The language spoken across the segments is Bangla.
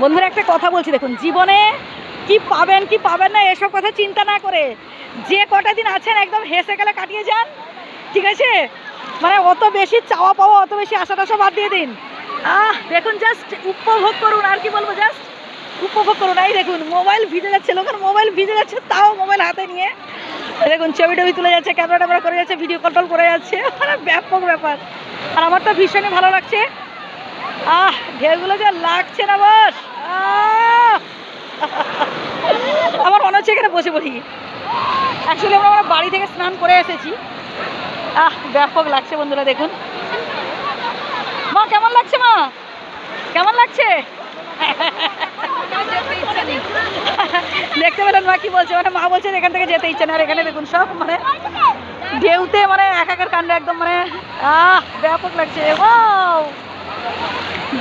বন্ধুরা, একটা কথা বলছি, দেখুন, জীবনে কি পাবেন কি পাবেন না, এসব কথা চিন্তা না করে যে কটা দিন আছেন, একদম হেসে গেলে কাটিয়ে যান, ঠিক আছে? মানে অত বেশি চাওয়া পাওয়া, অত বেশি আশা টাশা বাদ দিয়ে দিন। আহ, দেখুন জাস্ট উপভোগ করুন, আর কি বলব জাস্ট উপভোগ করুন। এই দেখুন, মোবাইল ভিজে যাচ্ছে, লোকের মোবাইল ভিজে যাচ্ছে, তাও মোবাইল হাতে নিয়ে। দেখুন, ছবি টবি তুলে যাচ্ছে, ক্যামেরা ট্যামেরা করে যাচ্ছে ভিডিও কন্ট্রোল করে যাচ্ছে। মানে ব্যাপক ব্যাপার। আর আমার তো ভীষণই ভালো লাগছে। আহ, ঢেউগুলো যা লাগছে না বস! আমার মনে হচ্ছে এখানে বসে পড়ি। অ্যাকচুয়ালি আমরা আমার বাড়ি থেকে স্নান করে এসেছি। আহ, ব্যাপক লাগছে বন্ধুরা, দেখুন। মা, কেমন লাগছে, মা? কেমন লাগছে? দেখতে পেলেন, মা, কি বলছে? মানে মা বলছে এখান থেকে যেতে ইচ্ছে না। আর এখানে দেখুন সব মানে ঢেউতে মানে একাকার কাণ্ড একদম মানে আহ, ব্যাপক লাগছে। Wow!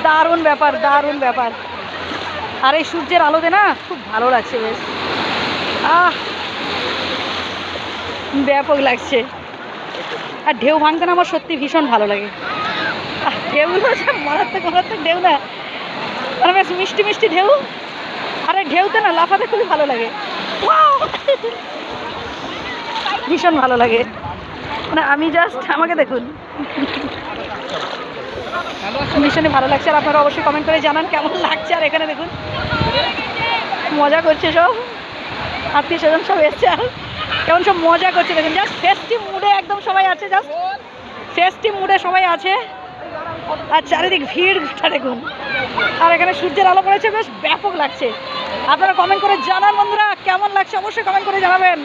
দারুণ ব্যাপার দারুণ ব্যাপার। আর এই সূর্যের আলোতে না খুব ভালো লাগছে বেশ। আহ, ব্যাপক লাগছে। আর ঢেউ ভাঙতে না আমার সত্যি ভীষণ ভালো লাগে। ঢেউগুলো যে মারাত্মক মারাত্মক ঢেউ না। মানে বেশ মিষ্টি মিষ্টি ঢেউ। আরে ঢেউতে না লাফাতে খুবই ভালো লাগে! ভীষণ ভালো লাগে। মানে আমি জাস্ট আমাকে দেখুন। ভীষণই ভালো লাগছে আর আপনারা অবশ্যই কমেন্ট করে জানান কেমন লাগছে আর এখানে দেখুন। মজা করছে সব। আত্মীয় স্বজন সব এসছে আর কেমন সব মজা করছে। দেখুন জাস্ট ফেস্টিভ মুডে একদম সবাই আছে জাস্ট ফেস্টিভ মুডে সবাই আছে। আর চারিদিক ভিড়টা দেখুন। আর এখানে সূর্যের আলো পড়েছে, বেশ ব্যাপক লাগছে। আপনারা কমেন্ট করে জানান বন্ধুরা, কেমন লাগছে? অবশ্যই কমেন্ট করে জানাবেন।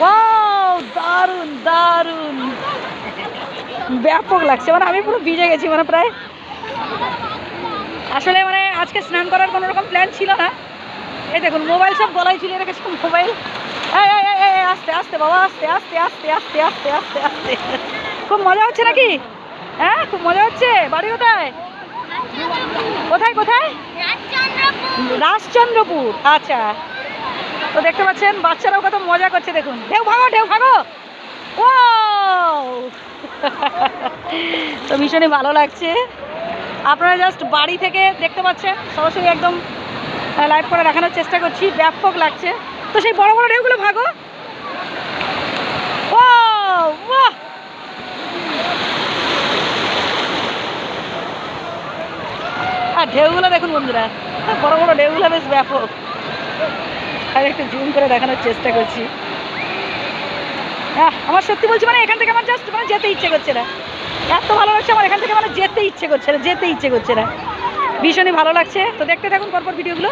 ওয়াও দারুণ দারুণ। ব্যাপক লাগছে। মানে আমি পুরো ভিজে গেছি মানে প্রায় আসলে মানে আজকে স্নান করার কোনো রকম প্ল্যান ছিল না। এই দেখুন মোবাইল সব গলায় মোবাইল এই, এই, এই, এই, আস্তে আস্তে বাবা আস্তে আস্তে আস্তে আস্তে আস্তে আস্তে আস্তে। খুব মজা হচ্ছে নাকি? হ্যাঁ খুব মজা হচ্ছে। বাড়ি কোথায়? কোথায় কোথায়? রাজচন্দ্রপুর। আচ্ছা। তো দেখতে পাচ্ছেন বাচ্চারাও কত মজা করছে দেখুন। ঢেউ ভাগো ঢেউ ভাগো। ও তো ভীষণই ভালো লাগছে। আপনারা জাস্ট বাড়ি থেকে দেখতে পাচ্ছেন, সরাসরি একদম লাইভ করে দেখানোর চেষ্টা করছি, ব্যাপক লাগছে। তো সেই বড় বড় ঢেউগুলো ভাগো। আর ঢেউগুলো দেখুন বন্ধুরা, বড় বড় ঢেউগুলো বেশ ব্যাপক। আর একটু জুম করে দেখানোর চেষ্টা করছি। আমার সত্যি বলছি মানে এখান থেকে আমার জাস্ট মানে যেতে ইচ্ছে করছে না। এত ভালো লাগছে আমার এখান থেকে মানে যেতে ইচ্ছে করছে না, যেতে ইচ্ছে করছে না। ভীষণই ভালো লাগছে। তো দেখতে থাকুন পরপর ভিডিওগুলো।